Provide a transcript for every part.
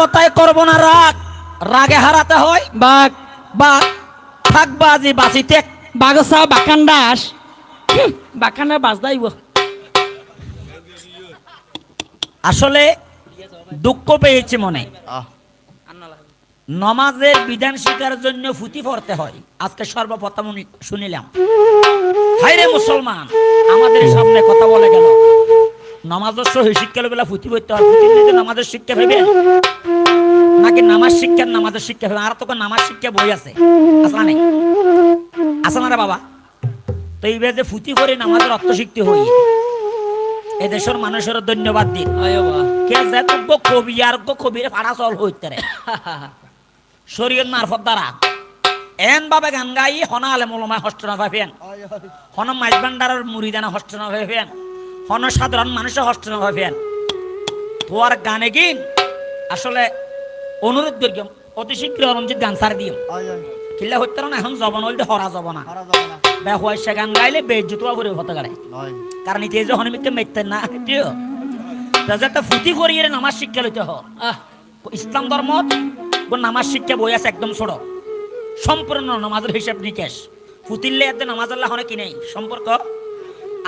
কথায় করব না রাগ। রাগে হারাতে হয়। বাঘ। বা থাকবা আজি বাঁচিতে বাগসা বাকান দাস। বাকানা বাস দাইব। আসলে দুঃখ পেয়েছি মনে। নমাজের বিধান শিকার জন্য ফুটি পড়তে হয়। আজকে সর্বপ্রথম শুনিলাম। হাইরে মুসলমান আমাদের সামনে কথা বলে গেল। নমাজের সহি শিক্ষা বেলা ফুটি পড়তে হয় নিতে নামাজের শিক্ষা ভেবেন নাকি নামাজ শিক্ষার নামাজের শিক্ষা ভেবে আর তোকে নামাজ শিক্ষা বই আছে। আসলা নেই? আসা না রে বাবা? তো এইবার যে ফুটি করে নামাজের অর্থ শিখতে হই এদেশের মানুষের ধন্যবাদ দিন। কে যে তো কবি আর কবির ফাড়া চল হইতে রে। শরীর মারফত দ্বারা। এন বাবে গান গাই হনা আলে মলমায় হস্ত না ভাবেন হন মাইজ ভান্ডারের মুড়িদানা হস্ত না ভাবেন সাধারণ মানুষের হস্ত ভাবেন তোর গানে গিন আসলে অনুরোধ করি অতি শীঘ্র রঞ্জিত গান সার দিও। কিল্লা হইতে না এখন জবন হইলে হরা যাব না বে হয়েছে গান গাইলে বেজ্জুতুয়া করে হতে গাড়ে। কারণ ইতিহাস যখন মিথ্যে মেতে না তাজা একটা ফুটি করিয়ে নামাজ শিক্ষা লইতে হয়। আহ। ইসলাম ধর্ম নামাজ শিক্ষা বই আছে একদম ছোট। সম্পূর্ণ নামাজের হিসাব নিকেশ। ফুটিল্লে এতে নামাজ আল্লাহ হনে কি নেই। সম্পর্ক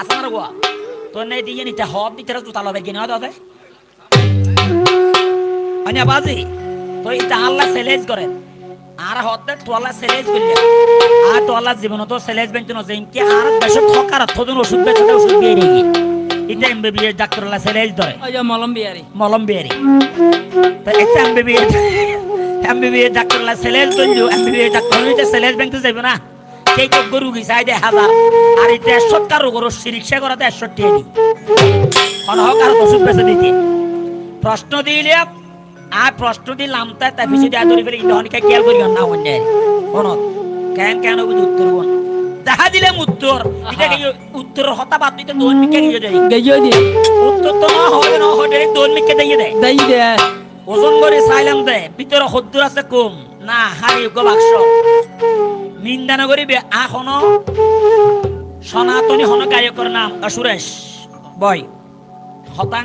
আছে গোয়া? তো নেই দিয়ে নিতে হব দিতে জুতা লবে কিনে দাদা অন্য বাজি তো এটা আল্লাহ সেলেজ করে। আর হতে তোলা সেলেজ করলে। আর তোলা জীবন তো সেলেজ বেঞ্চন কি আর দেশ থকার থজন ওষুধ বেচে ওষুধ দিয়ে রেগে এটা এমবিবিএস ডাক্তার আল্লাহ সেলেজ ধরে। আয় মলম বিয়ারি মলম বেরি তো একটা এমবিবিএস এমবিবিএস ডাক্তার লা সেলেল তৈলো এমবিবিএস ডাক্তার সেলেল ব্যাংক যাইব না। সেই তো গরু গিসাই দে হাজার। আর এই দেড়শো কারও গরু রিক্সা করা দেড়শো দি অনহকার ওষুধ বেছে দিতে। প্রশ্ন দিলে আর প্রশ্ন দিলাম তাই তাই পিছিয়ে দেওয়া ধরে ফেলে কিন্তু অনেকে খেয়াল করি না অন্যায় কোন কেন কেন বুঝি উত্তর বোন দেখা দিলাম উত্তর এটা কি উত্তর হতা বাদ দিতে দোন মিকে গিয়ে দেয় গেজো দি। উত্তর তো না হবে না হবে দোন মিকে দিয়ে দেয় দাই দে। ওজন করে চাইলাম দে ভিতরে সদ্দুর আছে কম। না হারি গো বাক্স। নিন্দা নগরী আখন সনাতনী হন গায়কের নাম আ, সুরেশ বয়। হতাং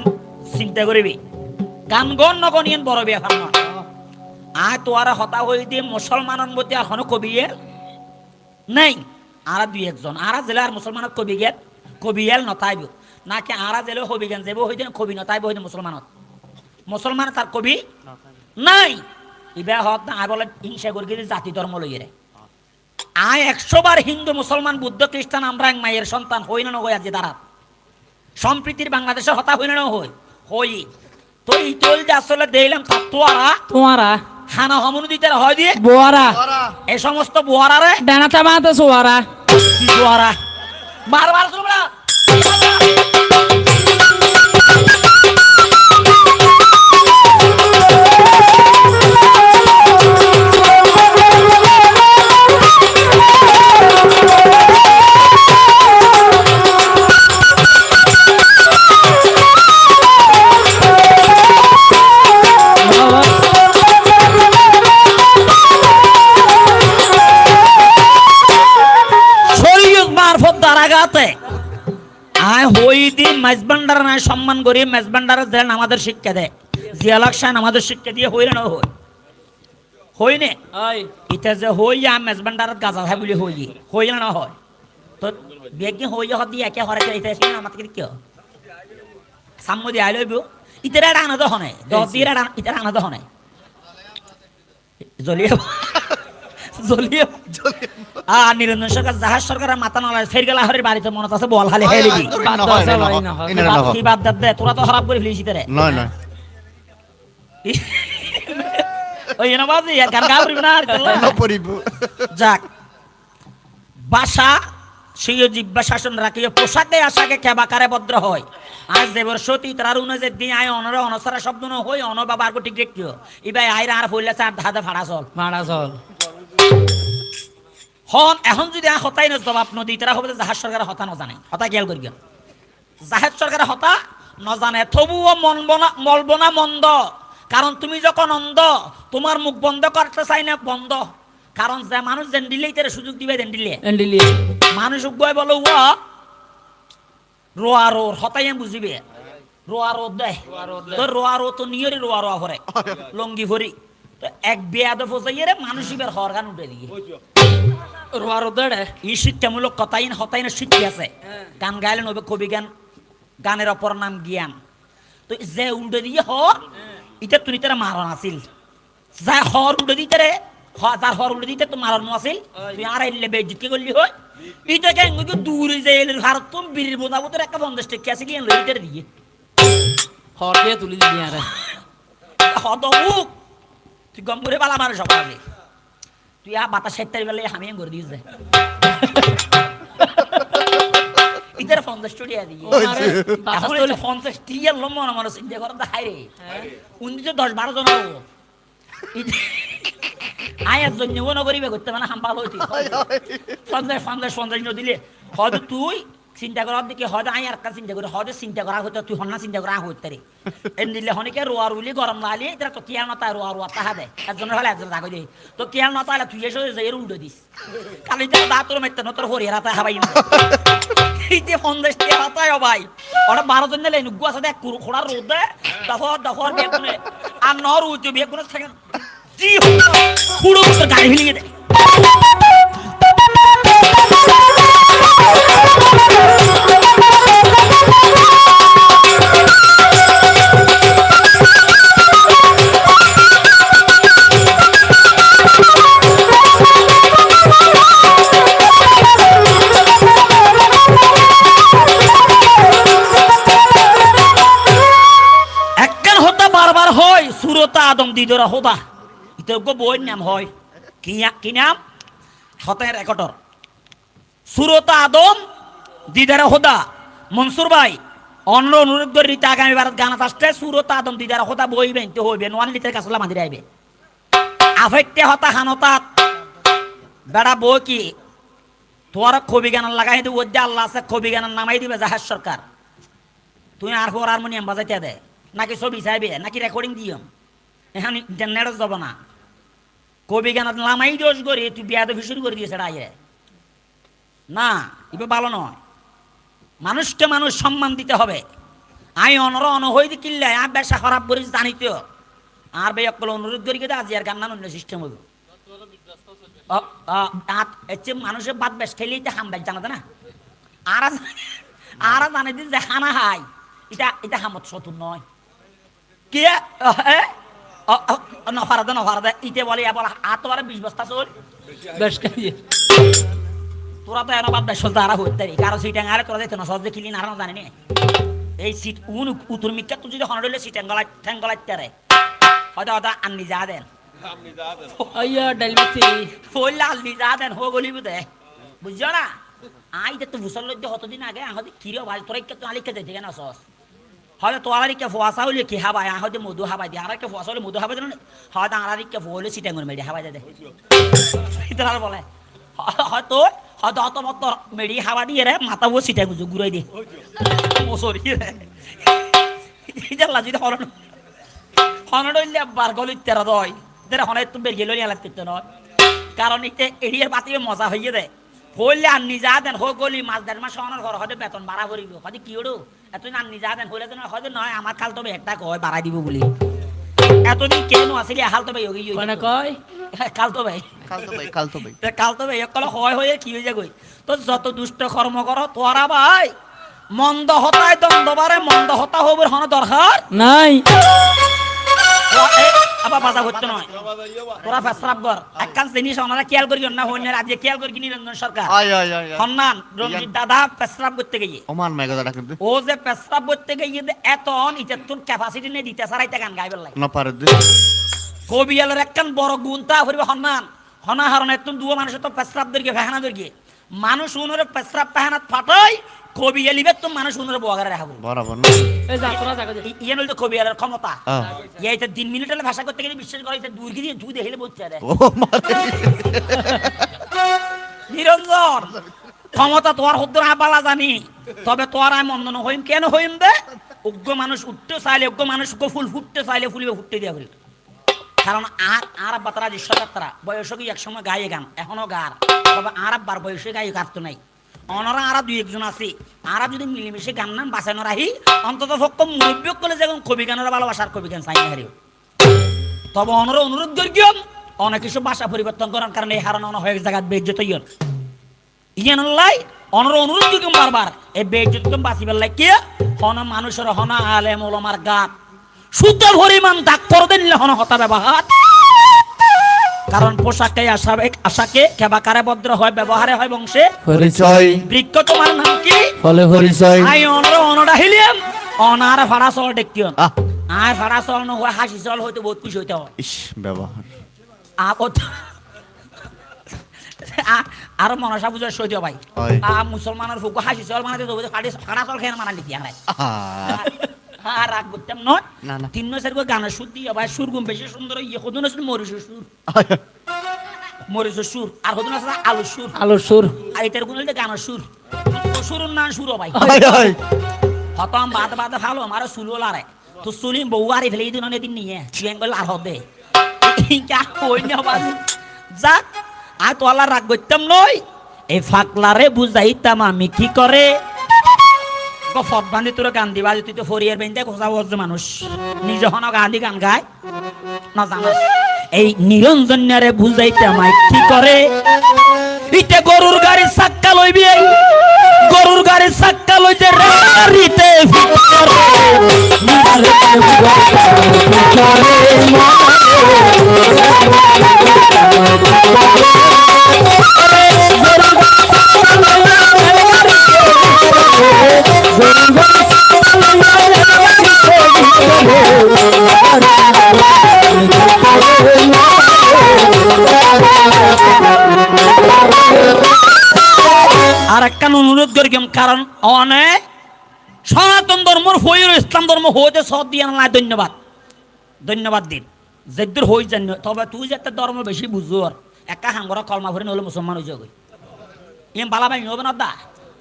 চিন্তা করিবি গান গন নগনিয়েন বড় বিয়া ফান আয় তোয়ারা হতা হই দিয়ে মুসলমানন মধ্যে এখনও কবিয়ে নাই। আরা দুই একজন। আরা জেলার মুসলমানত কবি গেল। কবি এল নতাইব। নাকি আরা জেলে হবি গেন যাব হইতে কবি নতাইব হইতে মুসলমানত মুসলমান তার কবি নাই। ইবা হত না আয় বলে হিংসা করি জাতি ধর্ম লইয়ে রে। আয় একশো বার হিন্দু মুসলমান বুদ্ধ খ্রিস্টান আমরা এক মায়ের সন্তান হই না হই আজি দাঁড়া সম্প্রীতির বাংলাদেশের হতা হই না হই। হই। তো এই তৈল যে আসলে তার তোয়ারা। হমনু দিতে হয় দিয়ে। বোয়ারা। এই সমস্ত বুয়ারারে ডানাটা মাতে সোয়ারা। কি বুয়ারা? বারবার শুনবে নাই সম্মান করি মেজবান্ডার দেন আমাদের শিক্ষা দেয়। জিয়ালাক শাহ আমাদের শিক্ষা দিয়ে না হই? হই নে? ইটা যে হই আ মেজবান্ডার গাজা খাই বলি হই। হই না হয় তো বেগি হই হত দিয়ে একে হরে ইটা সিন আমাকে কি সাম্মু দি আইলো বিও ইতারা তো হনে দশ দিয়ে ইতারা হনে জ্বলিয়ে জ্বলিয়ে আ নিরঞ্জন সরকার জাহাজ সরকারের মাথা নলায় ফের গেলা হরের বাড়িতে মনত আছে বল খালি হেলি দি বাদ দাও, চালাই না হয়। বাদ কি বাদ দাদ দে তোরা তো খারাপ করে ফেলিস তারে নয় নয় ওই না বাজি গান গা করিব না আর চললা। যাক। বাসা সেই জিব্বা শাসন রাখিয়ে পোশাকে আশাকে কেবাকারে ভদ্র হয়। আজ দেবর সতী তার উনে যে দিন আয় অনর অনসারা শব্দ ন হই অন বাবা আর ঠিক দেখিও ইবাই আইরা আর ফইলা চার ধাদা ফাড়া চল। মারা চল। হন এখন যদি আ হতাই না জবাব নদী তারা হবে জাহাজ সরকার হতা নজানে। হতা গেল করি জাহাজ সরকার হতা নজানে। তবুও মন বনা মলবনা মন্দ। কারণ তুমি যখন অন্ধ তোমার মুখ বন্ধ করতে চাই না বন্ধ। কারণ যে মানুষ যেন দিলেই তার সুযোগ দিবে দেন দিলে। মানুষ উগ্গয় বলো ও রোয়া রোর হতাই বুঝিবে রোয়া রোদ দেয় রোয়া রো তো নিয়ে রোয়া রোয়া ভরে লঙ্গি ভরি তো এক বেয়াদ ফসাইয়ে রে হর গান উঠে দিয়ে। রোয়া রোদে এই শিক্ষামূলক কথাইন হতাইন শিক্ষা আছে। গান গাইলে নবে কবি গান গানের অপর নাম জ্ঞান। তো যে উল্টে দিয়ে হর এটা তুই তারা মারণ আছিল। যা হর উল্টে দিতে রে যার হর উল্টে দিতে তো মারণ আছিল। তুই আর আইলে বেজিতকে করলি হয়। এটা কেন দূরে যে এলে ভারত তুমি বীরের মোদাবতের একটা পঞ্চাশ টেকে আছে গিয়ে লইতে দিয়ে। হর দিয়ে তুলি আরে? মুখ তুই গম করে মারে সব আগে তুই আ বাতাস সাইতারি বেলে হামিয়ে করে দিস যায় ইতার পঞ্চাশ টাকা দিয়ে আরে, এখন তৈরি। এটা পঞ্চাশ টিয়ার লম মনে মনে চিন্তা করে দেখাই রে উনিশশো দশ বারো জন হব। আয়ার জন্য ও নগরিবে করতে মানে হাম ভালো হইতি। পঞ্চাশ পঞ্চাশ পঞ্চাশ দিলে। হয়তো তুই চিন্তা করার দিকে হয়তো আই আর চিন্তা করে, হয়তো চিন্তা করা হতো তুই হন্না চিন্তা করা হইতে রে। এন দিলে হনিকে রোয়া রুলি, গরম লালি এটা তো কিয়ার নতা রোয়া রোয়া তাহা দে একজনের হলে একজন জাগো দে তো কিয়ার নতা তুই এসে যে উল্টো দিস। কালি তো দাঁতর মেতে নতর হরিয়ার হাতে হাবাই এই যে হাতায় ভাই, ওরা বারো জন নিলে নুগু আছে দেখ খোড়ার রোদ দে দফর দফর বেগুনে, আর নর বেগুনে জি পুরো গাড়ি দেয়। দিদরা হোদা ইতজ্ঞ বইয়ের নাম হয়। কি কি নাম? হতায় রেকর্ডর সুরতা আদম দিদারা হোদা মনসুর ভাই অন্য অনুরোধ করি রীতি আগামী ভারত গানাত আসতে সুরতা আদম দিদারা হোদা বই বেনতে হইবে নোয়ান লিটার কাছলা মাদির আইবে আফেকতে হতা হানতাত। বেড়া বই কি? তোর কবি গান লাগাই দিব আল্লাহ আছে কবি গান নামাই দিবে জাহাজ সরকার তুই আর হারমোনিয়াম বাজাইতে দে। নাকি ছবি চাইবে নাকি রেকর্ডিং দিও এখন না। কবি গান লামাই করি, তুই বিয়া দেখি শুরু করে দিয়েছে না ভালো নয়। মানুষকে মানুষ সম্মান দিতে হবে। আই অনর, অন হই দি কিল্লে আ বেশা খারাপ করে জানিত আর বে অকল অনুরোধ করি কেটে আজি আর গান্না অন্য সিস্টেম হইব। মানুষের বাদ বেশ, খেলেই তো হাম জানাতে না? আর আর জানে দিন যে খানা হাই এটা এটা হামত চতুর নয়। কি? দে নফারা দে। ইতে বলে বারে বিশ বস্তা চল বেশ তোরা তো এনে বাদ বেশ সস্তা আরা হইতে কারও সিট আরে তোরা যাইতে না সহজে কিলি না জানি নে? এই সিট উন উতুর মিক্কা তুই যদি হনডলে সিট এঙ্গলা ঠেঙ্গলা তারে হয়তো হয়তো আননি যা দেন। আইয়া ডাইল মিছি। ফইলা আননি যা দেন হো গলি বুদে বুঝছ না? আই তো ভুসল লইতে কতদিন আগে আহদি কিরে ভাই তোরা কে তো আলিকে যাইতে কেন সস হয়তো তোরারি কে ফুয়াশা হইলে কি হাবাই আহদি মধু হাবাই দিয়ে আর কে ফুয়াশা হলে মধু হাবাই দেন হয়তো আরারি কে ফুয়ালে সিটাঙ্গুন মেডি হাবাই দে ইতার বলে হয়তো হয়তো অত মত মেডি হাওয়া দিয়ে রে মাথা বসে সিটাঙ্গু ঘুরাই দিয়ে মসরি রে ইতাল্লা যদি হলন হনড হইলে বার গলি তেরা দয় তেরা হনে তুমি বেরিয়ে লই আলাপ নয় কারণ ইতে এড়িয়ে বাতিবে মজা হইয়ে দেয় হইলে আর নিজা দেন হো গলি মাছ দেড় মাস হনের ঘর হয়তো বেতন বাড়া করিব হয়তো কি ওড়ো? এতদিন আর নিজা দেন হইলে তো হয়তো নয় আমার খাল তবে একটা কয় বাড়াই দিব বলি। এতদিন কেন আসলে হাল তবে মানে কয় কাল তো ভাই কালতো ভাই কালতো ভাই কাল তো ভাই একল হয় হয়ে কি হয়ে যাগই তো যত দুষ্ট কর্ম করো তোরা ভাই মন্দ হতায় দ্বন্দ্ব বারে মন্দ হতা হবার হন দরকার নাই। আবার বাজা হচ্ছে নয় তোরা ফেসরাব কর একখান জিনিস ওনারা খেয়াল করি না হইনার আজকে খেয়াল করি নিরঞ্জন সরকার। আয় আয় আয় আয়। হন্নান রঞ্জিত দাদা পেশরাব করতে গিয়ে। ওমান মেঘা ডাকে দে ও যে পেশরাব করতে গিয়ে এত ইটা তোর ক্যাপাসিটি নেই দিতে সারাইতে গান গাইবার লাগে না পারে দে। কবিয়ালের একখান বড় গুণ তা করিবে হন্নান। হনা হারণ একদম দুয়া মানুষের তো পেশরাব দরকে ফেহানা দরকে মানুষ উনরে পেশরাব পেহানাত ফাটাই কবিয়ালিবে তো মানুষ উনরে বোয়াগারে রাখব বরাবর না? এই যা তোরা জাগো ইয়ে নইলে তো কবিয়ালের ক্ষমতা। আহ। এইটা তিন মিনিটের ভাষা করতে গেলে বিশ্বাস করে এটা দূর গিয়ে দুই দেখলে বলছে রে ও মারে নিরঞ্জন ক্ষমতা তোমার হদ্দর আবালা জানি। তবে তোমার আমি মন্দন হইম কেন হইম দে? উগ্র মানুষ উঠতে চাইলে উগ্র মানুষ উগ্র ফুল ফুটতে চাইলে ফুলিবে ফুটতে দিয়া করি কারণ আর আর আব্বা তারা যে সজাগ তারা বয়স কি একসময় গায়ে গান এখনও গার তবে আর আব্বার বয়সে গায়ে গাত নাই। অনরা আরা দুই একজন আছে। আরা যদি মিলেমিশে গান নাম বাঁচানো রাহি, অন্তত পক্ষ মুরব্বী করে যেমন কবি গানের ভালোবাসার কবি গান চাই না হারিও তবে অনর অনুরোধ করিও, অনেক কিছু ভাষা পরিবর্তন করার কারণে এই হারানো অনেক হয়ে জায়গা বেজ্জত ইয়ন ইয়ান লাই অনর অনুরোধ করিও বারবার, এই বেজ্জত তুমি বাঁচিবার লাই কে হন মানুষের হনা আলেম ওলমার গান। শুদ্ধ পরিমাণ দাগ করে নিলে হন হতা ব্যবহার কারণ পোশাকে আশাবে আশাকে কেবাকারে ভদ্র হয় ব্যবহারে হয় বংশে। পরিচয়। বৃক্ষ তোমার নাম কি? ফলে পরিচয়। আই অনর অনরা হিলিয়াম অনার ভাড়া চল আহ। আর ভাড়া চল নহয় হাসি চল হইতে বহুত খুশি হইতে হয়। ইস ব্যবহার। আপত আর মনসা বুঝার সইতে ভাই হয়। আ মুসলমানের ফুকু হাসি চল মানে তো কাটি কাটা চল খেয়ে হারাই আহা, আর রাগ করতাম নয় তিন মাসের করে গানের সুর দিয়ে ভাই সুর গুম বেশি সুন্দর ইয়ে কদিন আছে? মরিচের সুর। মরিচের সুর। আর কদিন আছে? আলু সুর। আলুর সুর। আর এটার গুণ হইলে গানের সুর। সুরুর না সুর ভাই। হতম বাদ বাদ ভালো আমার চুলো লারে তো চুলি বউ আর ফেলে দিন এদিন নিয়ে। চুয়েন করলে আর হবে যাক আর তোলা রাগ করতাম নই এই ফাকলারে বুঝাইতাম আমি কি করে? ফট বান্ধি তোর গান দিবা তুই তো ফরিয়ার বেঁধে খোঁজা বলছে মানুষ। নিজ হন গান গান গায়। না জানাস এই নিরঞ্জনারে বুঝাইতাম আমি কি করে? ইতে গরুর গাড়ি চাক্কা লইবি এই। গরুর গাড়ি চাক্কা লইতে রেতে আর কারণ অনেক সনাতন ধর্মর হইর ইসলাম ধর্ম হইতে সব দিয়ে না ধন্যবাদ। ধন্যবাদ দিন। যেদুর হই জানি তবে তুই যে একটা ধর্ম বেশি বুঝো আর একা হাঙ্গরা কলমা ভরে নহলে মুসলমান হয়ে যাবে ইম বালা ভাই হবে না দা?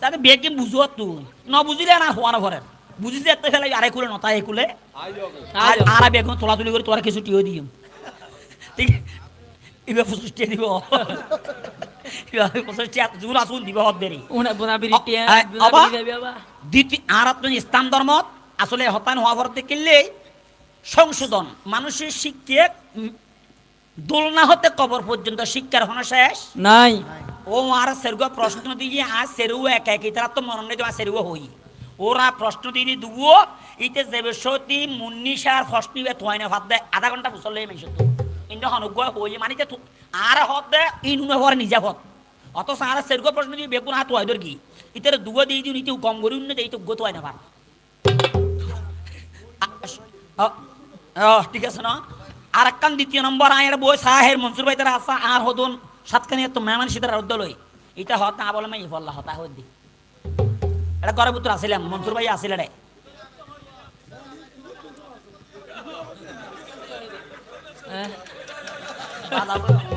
তাতে বিয়ে কি বুঝো তুই। ন বুঝিলে না হওয়ার ভরে বুঝিছে একটা ফেলে আরে কুলে, নতা এ কুলে। আর আর বেগুন তোলা তুলি করে তোরা কিছু টিও দিম। ঠিক ইবে ফুসুষ্টি দিব। জোর আসুন দিব দেরি দ্বিতীয় আর ইসলাম ধর্ম আসলে হতান হওয়া ভরতে কিনলে সংশোধন মানুষের শিক্ষে দোলনা হতে কবর পর্যন্ত শিক্ষার হন শেষ নাই ও আর সেরুগ প্রশ্ন দিয়ে আর সেরু একা একই তারা তো মরণ নেই সেরুগ হই ওরা প্রশ্ন দিয়ে দুবো ইতে যে সতী মুন্নিশার প্রশ্ন থয় না ভাত দেয় আধা ঘণ্টা মেশে তো কিন্তু হনুগ হই মানে যে আর দে ইন উনে হওয়ার নিজা হত আর সেরুগ প্রশ্ন দিয়ে বেগুন হাত হয় দর কি ইতে দুগো দিয়ে দিন ইতে কম করি উন্নে দেই তো গো থয় না ও ঠিক আছে না আর একখান দ্বিতীয় নম্বর আয়ের বই সাহের মনসুর ভাই তারা আসা আর হদন সাতখানি তো মেহমান শীতের রদ্দ লই এটা হত না বলে মাই ফল্লা হতা হত দি এটা ঘরের ভিতর আসিলাম মনসুর ভাই আসিলে রে 아, 나도.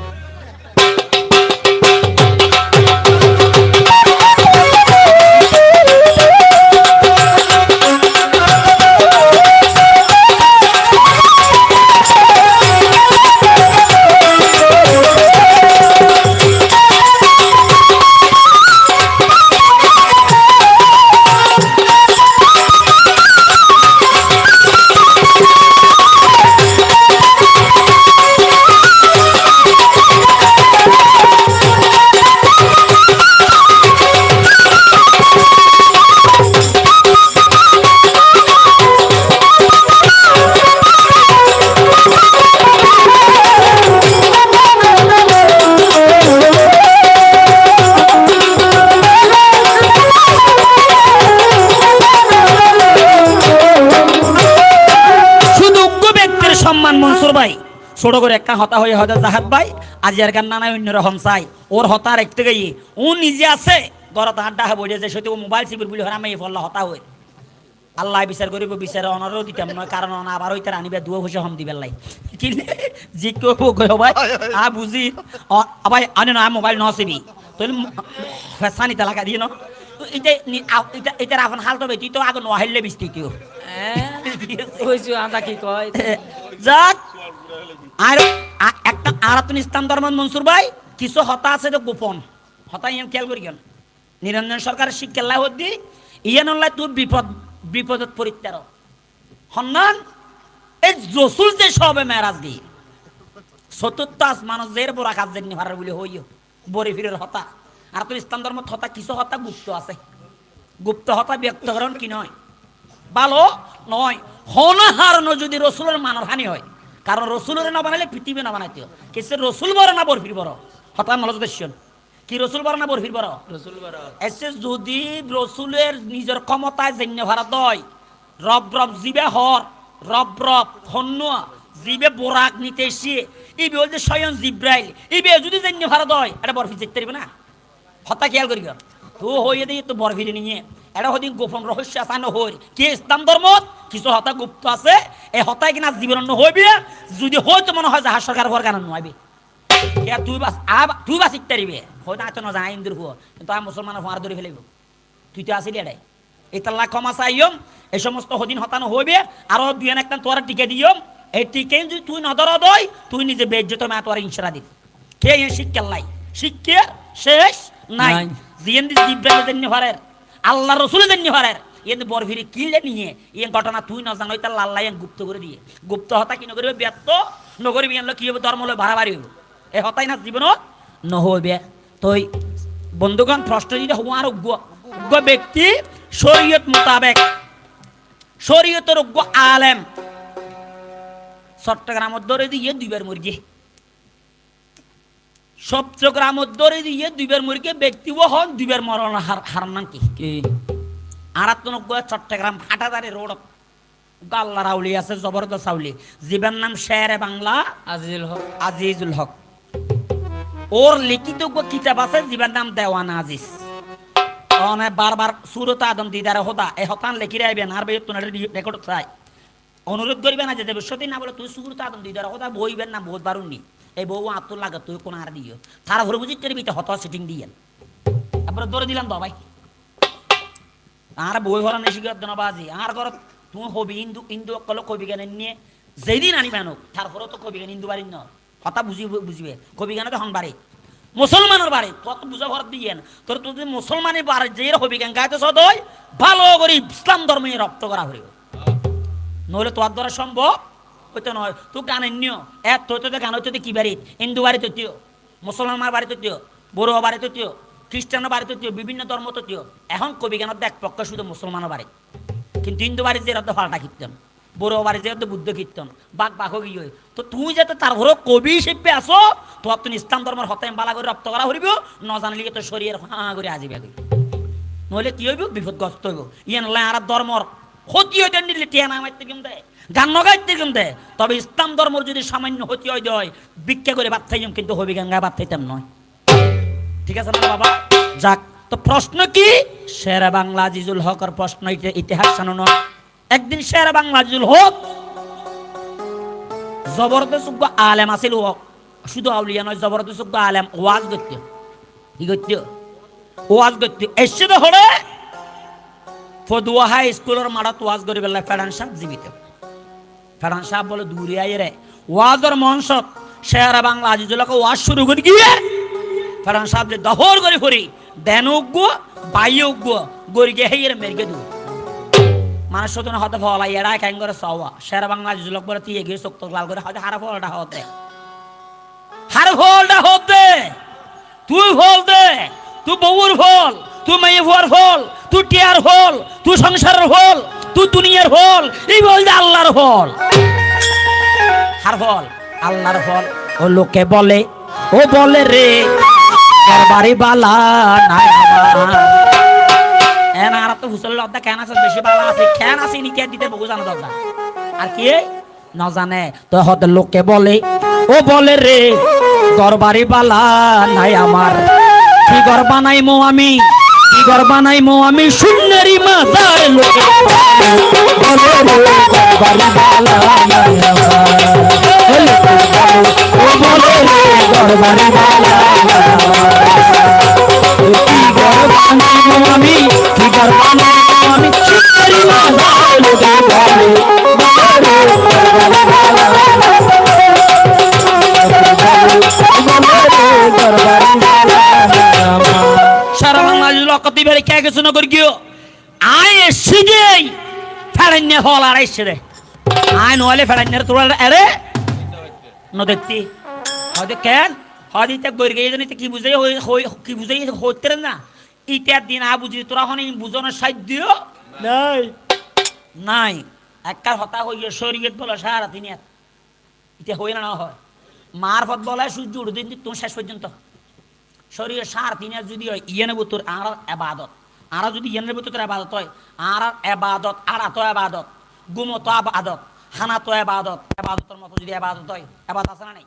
ছোট করে একটা হতা হয়ে হয়তো জাহাদ ভাই আজ আর গান নানা অন্য রকম চাই। ওর হতা রাখতে গিয়ে ও নিজে আছে গড় তাহার ডাহা বই যে সত্যি ও মোবাইল চিবির বলে আমি ফল্লা হতা হয়ে আল্লাহ বিচার করিব বিচার অনারও দিতাম নয় কারণ অনা আবার ওইটার আনিবে দুয়ো খুশি হম দিবেন লাই। কিনে জি কেউ ভাই আ বুঝি। ভাই আনে না মোবাইল নসিবি। তইলে ফেসানি তালাকা দিয়ে ন? হাল তো আগে বিস্তি কইছো কি কয় যাক আর আ- একটা আরাতুন ইসলাম ধর্ম মনসুর ভাই কিছু হতা আছে তো গোপন। হতা ইয়ান খেয়াল করি কেন নিরঞ্জন সরকারের শিক্ষা হদ্দি ইয়ানুল্লাহ তুই বিপদ বিপদত পরিত্যার হন্নান এই রসুল যে সবে মেরাজ গিয়ে চতুর্থ মানুষ জের বড় কাজ হারার বলে হইও বরে ফিরের হতা। আর তোর ইসলাম ধর্ম হতা কিছু হতা? গুপ্ত আছে। গুপ্ত হতা ব্যক্তকরণ কি নয়? ভালো নয়। হারণ যদি রসুলের মানব হানি হয়। কারণ রসুলের না বানাইলে পৃথিবী না বানাইতে কিছু রসুল বড় না বরফির বড় হতা নলজ কি রসুল বড় না বরফির বড় এসে যদি রসুলের নিজের ক্ষমতায় জেন্য ভাড়া দয় রব রব জিবে হর রব রব হন্য জিবে বোরাক নিতে এসে ইবে যে স্বয়ং জিব্রাইল। ইবে, যদি জেন্য ভাড়া হয়, এটা বরফি যেতে পারবে না? হতা খেয়াল করি তো হইয়ে দিয়ে তো বরফিরে নিয়ে। এটা হদিন গোপন রহস্য আছে না হই কি ইসলাম ধর্ম? কিছু হতা গুপ্ত আছে। এই হতায় কিনা জীবন হইবে? যদি হয় তো মনে হয় যাহা সরকার ঘর কেন নয় কে তুই বাস, আ তুই বাস ইত্যাদি রিবে হয়তো আতো না জানা ইন্দুর হুয়া। কিন্তু আমি মুসলমান হওয়ার ধরে ফেলিব তুই তো আসিলি এটাই এই তাল্লা ক্ষমা চাইম এই সমস্ত হদিন হতানো হইবে। আরও দুই একটা তোরা টিকে দিয়ম। এই টিকে যদি তুই নদর দই তুই নিজে বেজ্জত মা তোর ইনসারা দিবি। কে লাই? শিক্ষা শেষ? নাই। জন্য হরের। আল্লাহ জন্য হরের। বরফিরি কিলে নিয়ে? ইয়ে ঘটনা তুই না জানো তার লাল্লা গুপ্ত করে দিয়ে। গুপ্ত হতা কি নগরিবে ব্যর্থ? নগরিবে কি হবে? ধর্ম লয় ভাড়াবাড়ি হইব এ হতাই না জীবন নহইবে। তই বন্ধুগণ প্রশ্ন যদি হওয়ার ব্যক্তি শরীয়ত মোতাবেক। শরীয়তের আলেম। চট্টগ্রামত ধরে দিয়ে দুইবার মুরগি। চট্টগ্রামত ধরে দিয়ে দুইবার মুরগি ব্যক্তিও হন দুইবার মরণ হার হারান নাম কি? কি? আরাত্মনব্বই চট্টগ্রাম হাটাদারি রোড গাল্লা রাউলি আছে জবরদস্ত আউলি জীবের নাম শেরে বাংলা। আজিজুল হক। আজিজুল হক। ওর লিখিত কিতাব আছে জীবের নাম দেওয়ানা আজিজ। বারবার সুরত আদম দিদারে হতা এ হতান লেখি রাইবেন আর বেয় রেকর্ড চাই। অনুরোধ করিবেন না যে দেবস্বতী না বলে তুই সুরত আদম দিদারে হতা বইবেন না, বহুত বারুননি এই বউ আত্মর লাগে তুই কোন আর দিও? তার ঘরে বুঝি তেরি বিতে হত সিটিং দিয়েন। তারপরে দৌড়ে দিলাম তো, ভাই। আর বই ভরা নেশি গিয়ে বাজি। আর ঘর তুমি হবি ইন্দু ইন্দু অকল কবি গান নিয়ে, যেদিন আনি মানো তারপরেও তো কবি গান ইন্দু বাড়ি ন কথা বুঝি, বুঝবে কবি গানে তো হন বাড়ি। মুসলমানের বাড়ি কত বুঝা ঘর দিয়ে তোর তুই মুসলমানের বাড়ি, যে হবি গান গাইতে সদয় ভালো করে ইসলাম ধর্ম রপ্ত করা হইব। নইলে তোর দ্বারা সম্ভব? হইতো নয়। তুই গান নিও এক তোর তো গান হইতে কি বাড়ি হিন্দু বাড়িতে তিও মুসলমান বাড়িতে তিও বড়ো বাড়িতে তিও খ্রিস্টানের বাড়িতে তিও বিভিন্ন ধর্ম তো তিও এখন কবি গানত দেখ পক্ষ শুধু মুসলমানের বাড়ি কিন্তু হিন্দু বাড়ি যে রত ফাল্টা কীর্তন, বড় বাড়ি যে বুদ্ধ কীর্তন, বাঘ বাঘ গিয়ে, তো তুই যাতে তার ঘর কবি হিসেবে আসো, তো তুমি ইসলাম ধর্মের হতায় বালা করে রপ্ত করা হইব, ন জানলি তো শরীর হাঁ করে আজিবে নইলে কি হইব? বিপদগ্রস্ত হইব। ইয়ান আর ধর্মর ক্ষতি হইতে নিলে টিয়া নাম আইতে কেম দেয়, গান নগাইতে কেম দেয়। তবে ইসলাম ধর্মর যদি সামান্য ক্ষতি হয় দেয়, ভিক্ষা করে বাদ কিন্তু হবি বাদ খাইতাম নয়। ঠিক আছে না বাবা? যাক, তো প্রশ্ন কি? শেরে বাংলা আজিজুল হকর প্রশ্ন ইতিহাস জানো না? একদিন শেরে বাংলা আজিজুল হক জবরদস্ত আলেম আছিল ও। শুধু আউলিয়া নয়, জবরদস্ত আলেম ওয়াজ করতে কি করতে ওয়াজ করতে এসে হলে? ফদুয়া হাই স্কুলের মাঠত ওয়াজ করি পেলাই ফেডান সাহেব জীবিত। ফেডান সাহেব বলে দূরে আই রে। ওয়াজর মঞ্চত শেয়ারা বাংলা আজিজুলকে ওয়াজ শুরু করে গিয়ে ফেডান সাহেব যে দহর করে ফুরি, দেন উগ্য গিয়ে হেয়ের মেরগে দু। মানুষ তো হতে ফল এরা কেন করে সওয়া। শেয়ারা বাংলা আজিজুলক বলে তুই এগিয়ে চোখ লাল করে, হয়তো হারা ফলটা হতে। হার ফলটা হতে। তুই ফল দে, তুই বউর ফল, তুই মেয়ে ফল তুই টিয়ার হল তুই সংসারের হল তুই দুনিয়ার হল, এই বল যে আল্লাহর ফল হার ফল আল্লাহর ফল ও লোকে বলে, ও বলে রে তোর বাড়ি বালা নাই আমার। আর তো হুসল লদ্দা কেন আছে? বেশি বালা আছে। কেন আছে নিকে দিতে বহু জানো দদ্দা আর কি? ন জানে। তো হতে লোকে বলে, ও বলে রে গরবারি বালা নাই আমার। কি গর বানাইমো আমি। কি গর বানাইমো আমি সুন্দরী মাজার লোকে বলে রে গরবারি বালা নাই আমার ও লোকে হল আর এসে দে আয় নহলে ফেড়ান্যের তোর আরে ন দেখতি। হয়তো কেন? হয়তো ইতা গড়ি গিয়ে জানি কি বুঝাই কি বুঝাই না? ইটার দিন আ বুঝি তোরা হন বুঝনের সাধ্য নাই। নাই। হতা হইয়ে শরীয়ত বলে সারা তিনি এটা হই না হয়। মারফত বলে সূর্য উঠে দিন তুমি শেষ পর্যন্ত। শরীরে সার তিন যদি হয় ইয়েনে বুতুর আর এবাদত। আর যদি ইয়েনের বুতুর এবাদত হয়, আর এবাদত আর তো এবাদত গুম তো আবাদত হানা তো এবাদত এবাদতের মতো যদি এবাদত হয় এবাদত আছে না নাই?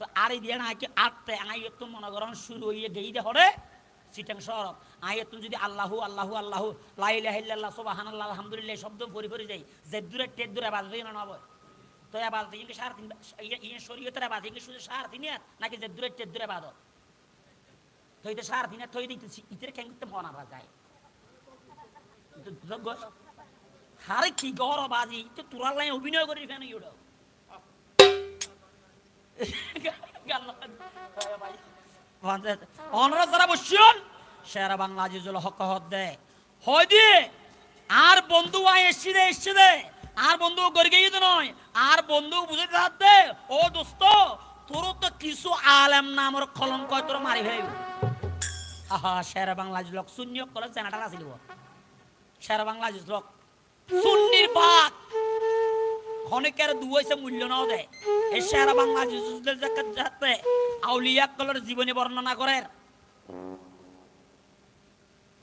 তো আর এই দিয়ে না কি আটতে আই একটু মনে করেন শুরু হইয়ে গেই দে হরে সিটাং শহর আই একটু যদি আল্লাহু আল্লাহু আল্লাহু, লা ইলাহা ইল্লাল্লাহ, সুবহানাল্লাহ, আলহামদুলিল্লাহ, শব্দ পরি পরি যাই যে দূরে টেক দূরে এবাদত হই না না হবে তো এবাদত ইনকে সার তিন ইয়ে- ইয়ে শরীয়তের এবাদত ইনকে শুধু সার তিন নাকি যে দূরে টেক দূরে এবাদত থইতে সার দিনে থই দিতেছি, ইতের কেন করতে মনা যায় হারে কি গর বাজি তো তোরার লাই অভিনয় করি ফেন ইউডো অনরা যারা বসছেন সেরা বাংলা হক দে। হয় আর বন্ধু আয় এসছি দে এসছি দে আর বন্ধু তো নয়, আর বন্ধু বুঝে হাত দে ও দোস্ত তোর তো কিছু আলেম নামর কলঙ্ক তোর মারি ফেলব আহা বাংলা শূন্য করে বাংলা বাক। ক্ষণিকের দুয়াইছে মূল্য নাও এই বাংলা যাতে আউলিয়া কলর জীবনী বর্ণনা করেন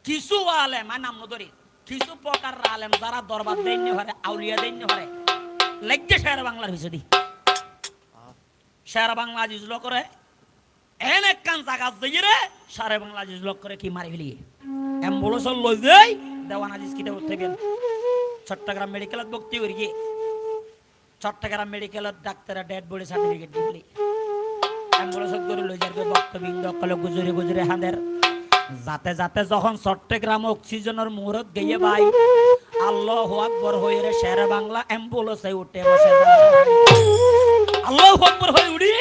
কিছু আলেম আর নাম ধরি কিছু প্রকার আলেম যারা দরবার দেন্য পারে আউলিয়া দেন্য পারে লেগে শেয়ার বাংলার দি। শেয়ার বাংলা জিজল করে এন এক কান জাগা দিয়ে রে, সারে বাংলা জিজল করে কি মারি অ্যাম্বুলেন্স লই দেওয়ান আজিজ চট্টগ্রাম মেডিকেলত ভর্তি করি গিয়ে, চট্টগ্রাম মেডিকেলত ডাক্তার ডেড বডি সার্টিফিকেট দিলি। অ্যাম্বুলেন্সত করে লই যাবে বক্তবৃন্দ কলে গুজরে গুজরে হাঁদের। যাতে যাতে যখন চট্টগ্রাম অক্সিজেনের মুহূর্ত গিয়ে ভাই আল্লাহ আকবর হয়ে রে শের বাংলা অ্যাম্বুলেন্সে উঠে বসে। আল্লাহ আকবর হয়ে উড়ি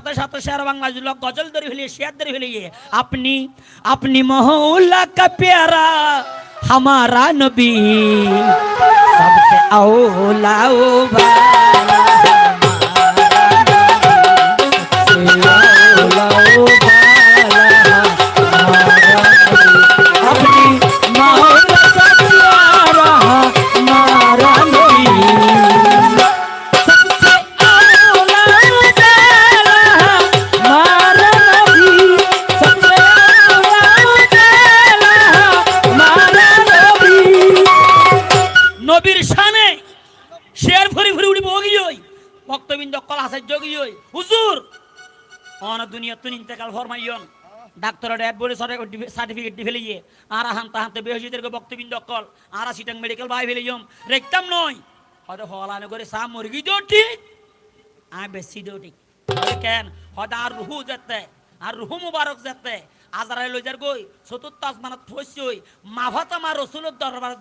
সাথে সাথে শের বাংলা জুল গজল ধরে হলিয়ে শেয়ার ধরে হলিয়ে আপনি আপনি মহৌলা का प्यारा हमारा नबी सबसे औला তুন ইন্তেকাল ফরমাইয়ন ডাক্তার ড্যাড সার্টিফিকেট ফেলিয়ে। আর কল আর সিটাং মেডিকেল বাই ফেলিয়ম রেখতাম নয়। হয়তো হলানো করে সা মুরগি দিও ঠিক আমি বেশি দিও ঠিক কেন? হয়তো আর রুহু যেতে, আর রুহু মুবারক যেতে। আজারাই লই যার গই। চতুর্থ আসমানত আমার রসুলের দরবার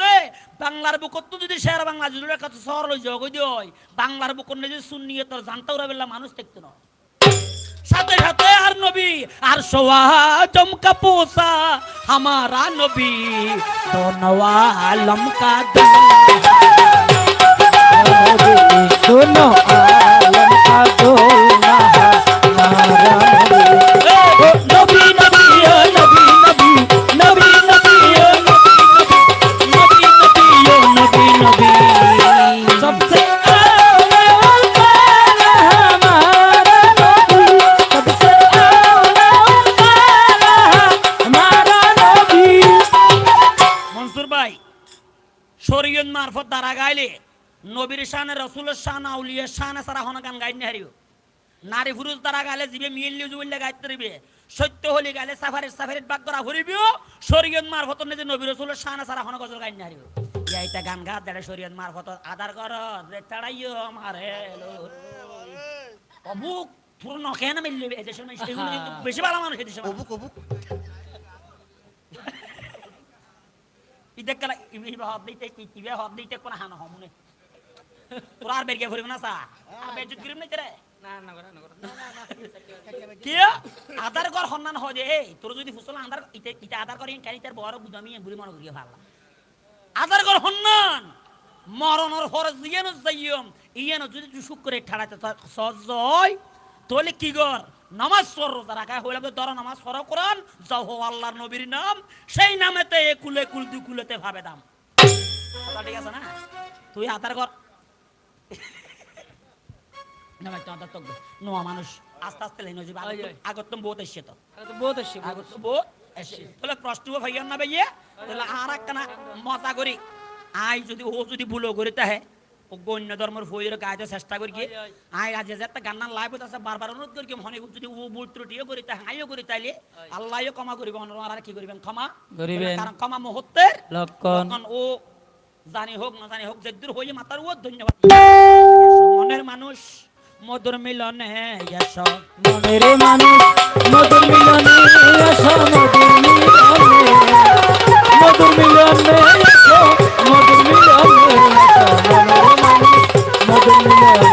দে। বাংলার বুকত যদি শেয়ার বাংলা জুলের কাছে শহর লই যাও গই দিই বাংলার বুকত যদি শুনিয়ে তোর জানতাও রাবেলা মানুষ দেখতো না। সাথে সাথে আর নবী, আর সোয়া চমকা পোষা হামারা নবী। তো লমকা দোনো আলম কা দোনো শানে রসুলের শান আউলিয়ার শানে সারা হন গান গাইন হারিব নারী পুরুষ দ্বারা গাইলে জিবে মিললে জুবলে গাইতে রইবে সত্য হলি গাইলে সাফারের সাফারের বাগ করা হরিবিও শরীয়ত মারফত নিজে নবী রসুলের শানে সারা হন গজল গাইন হারিব এইটা গান গা দেড়ে শরীয়ত মারফত আদার কর তাড়াইও আমার হেলো অবুক তোর নখে না মিললে এদেশের মানুষ? এগুলো কিন্তু বেশি ভালো মানুষ এদেশের। অবুক অবুক ইতে কলা ইবে হদ দিতে ইবে হদ দিতে কোন হান হমনে তোর আর বেরগে ফুরিব না সা আর বেজুত গরিব নাই রে কি আধার কর সন্ধান হয় যে তোর যদি আধার আধার করি কেন তার বড় বুঝামি বুড়ি মনে করিয়ে ভালো? আধার কর সন্ধান! মরণর ফরজ ইয়েন যদি তুই সুখ করে ঠাড়াতে সহজ হয় তাহলে কি কর নামাজ সর রোজা রাখা ধরো নামাজ সর কোরআন যাও হো আল্লাহর নবীর নাম সেই নামেতে এ কুলে কুল দুই কুলেতে ভাবে দাম। ঠিক আছে না? তুই আধার কর নোয়া মানুষ। আস্তে আস্তে লেনো যাবে ওই, ওই। আগত তো বহুত এসছে তো। বহুত আসছে আগত তো এসছে। তাহলে প্রশ্ন ভাইয়ার না ভাইয়া? তাহলে আর একখানা মজা করি। আই যদি ও যদি ভুলো করি তাহে গণ্য ধর্মের চেষ্টা করি কি। আই আজ যে একটা গান্নার লাইভ আছে বারবার অনুরোধ করি মনে যদি ও ভুল ত্রুটিও করি তাহে আইও করি তাইলে। আল্লাহও ক্ষমা করিবে অন্য আর কি করিবেন? ক্ষমা? করিবেন। কারণ ক্ষমা মুহূর্তের লক্ষণ ও জানি হোক, না জানি হোক, যে দূর হয়ে মাতার ও ধন্যবাদ। মনের মানুষ, মধুর মিলনে এসো। মনের মানুষ, মধুর মিলনে মধুর মিলনে মধুর মিলনে মধুর মিলনে মধুর মিলনে